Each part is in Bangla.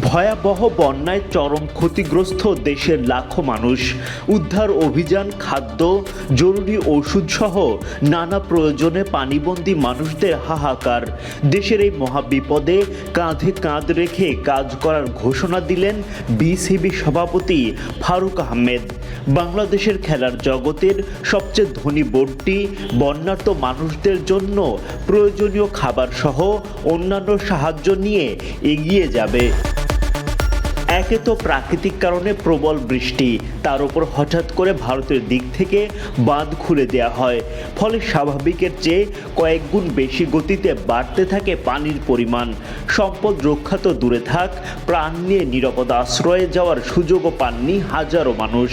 ভয়াবহ বন্যায় চরম ক্ষতিগ্রস্ত দেশের লাখো মানুষ। উদ্ধার অভিযান, খাদ্য, জরুরি ওষুধ সহ নানা প্রয়োজনে পানিবন্দী মানুষদের হাহাকার। দেশের এই মহাবিপদে কাঁধে কাঁধ রেখে কাজ করার ঘোষণা দিলেন বিসিবি সভাপতি ফারুক আহমেদ। বাংলাদেশের খেলার জগতের সবচেয়ে ধনী বোর্ডটি বন্যার্ত মানুষদের জন্য প্রয়োজনীয় খাবার সহ অন্যান্য সাহায্য নিয়ে এগিয়ে যাবে। একে তো প্রাকৃতিক কারণে প্রবল বৃষ্টি। তার উপর হঠাৎ করে ভারতের দিক থেকে বাঁধ খুলে দেওয়া হয়। ফলে স্বাভাবিকের চেয়ে কয়েক গুণ বেশি গতিতে বাড়তে থাকে পানির পরিমাণ। সম্পদ রক্ষা তো দূরে থাক, প্রাণ নিয়ে নিরাপদ আশ্রয়ে যাওয়ার সুযোগও পাননি হাজারো মানুষ।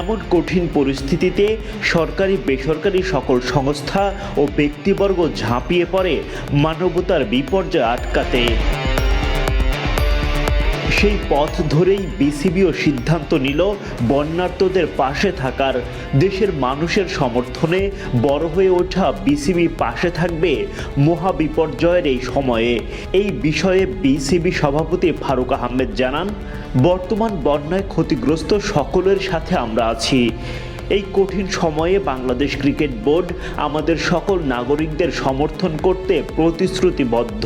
এমন কঠিন পরিস্থিতিতে সরকারি, বেসরকারি সকল সংস্থা ও ব্যক্তিবর্গ ঝাঁপিয়ে পড়ে, মানবতার বিপর্যয় আটকাতে। সেই পথ ধরেই বিসিবিও সিদ্ধান্ত নিল বন্যার্তদের পাশে থাকার। দেশের মানুষের সমর্থনে বড় হয়ে ওঠা বিসিবি পাশে থাকবে মহাবিপর্যয়ের এই সময়ে। এই বিষয়ে বিসিবি সভাপতি ফারুক আহমেদ জানান, বর্তমান বন্যায় ক্ষতিগ্রস্ত সকলের সাথে আমরা আছি। এই কঠিন সময়ে বাংলাদেশ ক্রিকেট বোর্ড আমাদের সকল নাগরিকদের সমর্থন করতে প্রতিশ্রুতিবদ্ধ।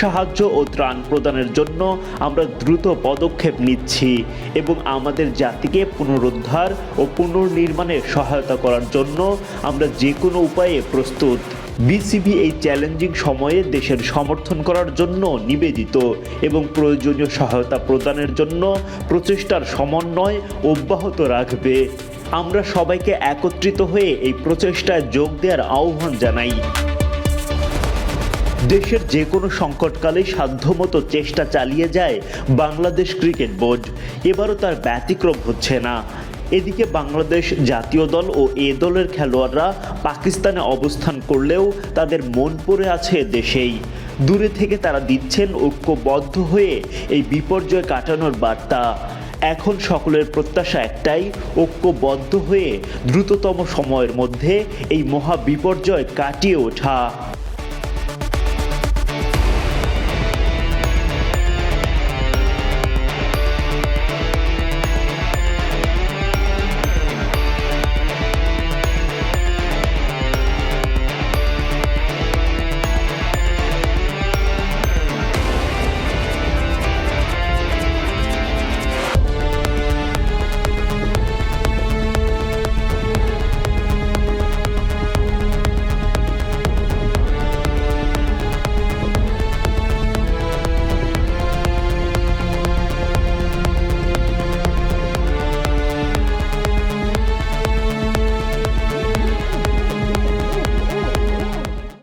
সাহায্য ও ত্রাণ প্রদানের জন্য আমরা দ্রুত পদক্ষেপ নিচ্ছি এবং আমাদের জাতিকে পুনরুদ্ধার ও পুনর্নির্মাণে সহায়তা করার জন্য আমরা যে কোনো উপায়ে প্রস্তুত। বিসিবি এই চ্যালেঞ্জিং সময়ে দেশের সমর্থন করার জন্য নিবেদিত এবং প্রয়োজনীয় সহায়তা প্রদানের জন্য প্রচেষ্টার সমন্বয় অব্যাহত রাখবে। আমরা সবাইকে একত্রিত হয়ে এই প্রচেষ্টায় যোগ দেওয়ার আহ্বান জানাই। দেশের যে কোনো সংকটকালে সাধ্যমতো চেষ্টা চালিয়ে যায় বাংলাদেশ ক্রিকেট বোর্ড। এবারও তার ব্যতিক্রম হচ্ছে না। এদিকে বাংলাদেশ জাতীয় দল ও এ দলের খেলোয়াড়রা পাকিস্তানে অবস্থান করলেও তাদের মন পড়ে আছে দেশেই। দূরে থেকে তারা দিচ্ছেন ঐক্যবদ্ধ হয়ে এই বিপর্যয় কাটানোর বার্তা। এখন সকলের প্রত্যাশা একটাই ঐক্যবদ্ধ হয়ে দ্রুততম সময়ের মধ্যে এই মহা বিপর্যয় কাটিয়ে ওঠা।